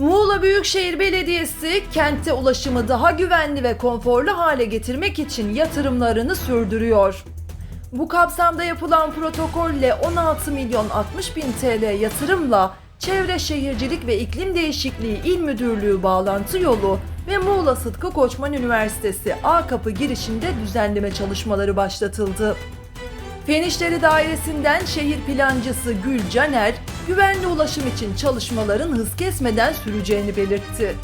Muğla Büyükşehir Belediyesi kentte ulaşımı daha güvenli ve konforlu hale getirmek için yatırımlarını sürdürüyor. Bu kapsamda yapılan protokolle 16 milyon 60 bin TL yatırımla Çevre Şehircilik ve İklim Değişikliği İl Müdürlüğü bağlantı yolu ve Muğla Sıtkı Koçman Üniversitesi A kapı girişinde düzenleme çalışmaları başlatıldı. Fen Dairesi'nden şehir plancısı Gül Caner, güvenli ulaşım için çalışmaların hız kesmeden süreceğini belirtti.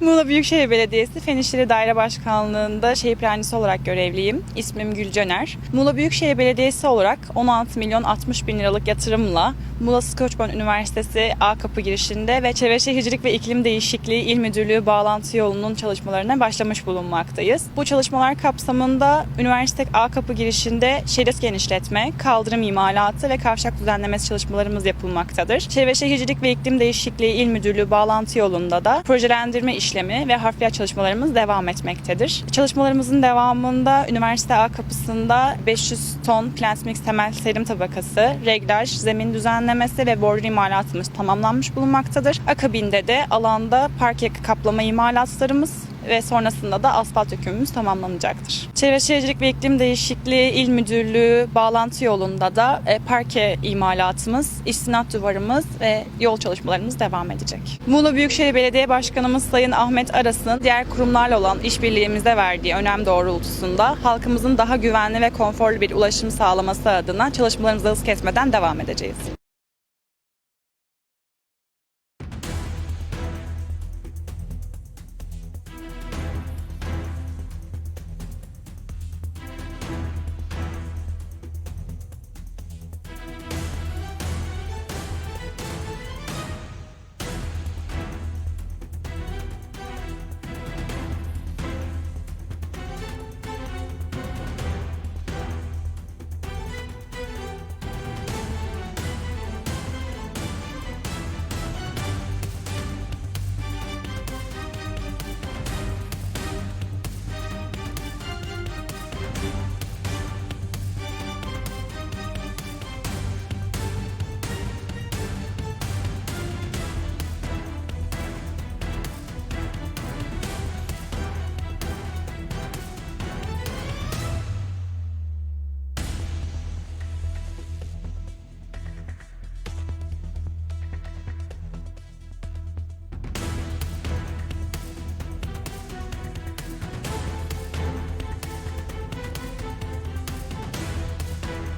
Muğla Büyükşehir Belediyesi Fen İşleri Daire Başkanlığı'nda şehir plancısı olarak görevliyim. İsmim Gül Caner. Muğla Büyükşehir Belediyesi olarak 16 milyon 60 bin liralık yatırımla Muğla Sıtkı Üniversitesi A kapı girişinde ve Çevre Şehircilik ve İklim Değişikliği İl Müdürlüğü bağlantı yolunun çalışmalarına başlamış bulunmaktayız. Bu çalışmalar kapsamında üniversite A kapı girişinde şerit genişletme, kaldırım imalatı ve kavşak düzenlemesi çalışmalarımız yapılmaktadır. Çevre Şehircilik ve İklim Değişikliği İl Müdürlüğü bağlantı yolunda da projelendirme işlemi ve harfiyat çalışmalarımız devam etmektedir. Çalışmalarımızın devamında üniversite A kapısında 500 ton plant mix temel serim tabakası, reglaj, zemin düzenlemesi ve bordür imalatımız tamamlanmış bulunmaktadır. Akabinde de alanda parke kaplama imalatlarımız ve sonrasında da asfalt dökümümüz tamamlanacaktır. Çevre Şehircilik ve İklim Değişikliği İl Müdürlüğü bağlantı yolunda da e, parke imalatımız, istinat duvarımız ve yol çalışmalarımız devam edecek. Muğla Büyükşehir Belediye Başkanımız Sayın Ahmet Aras'ın diğer kurumlarla olan işbirliğimize verdiği önem doğrultusunda halkımızın daha güvenli ve konforlu bir ulaşım sağlaması adına çalışmalarımıza hız kesmeden devam edeceğiz.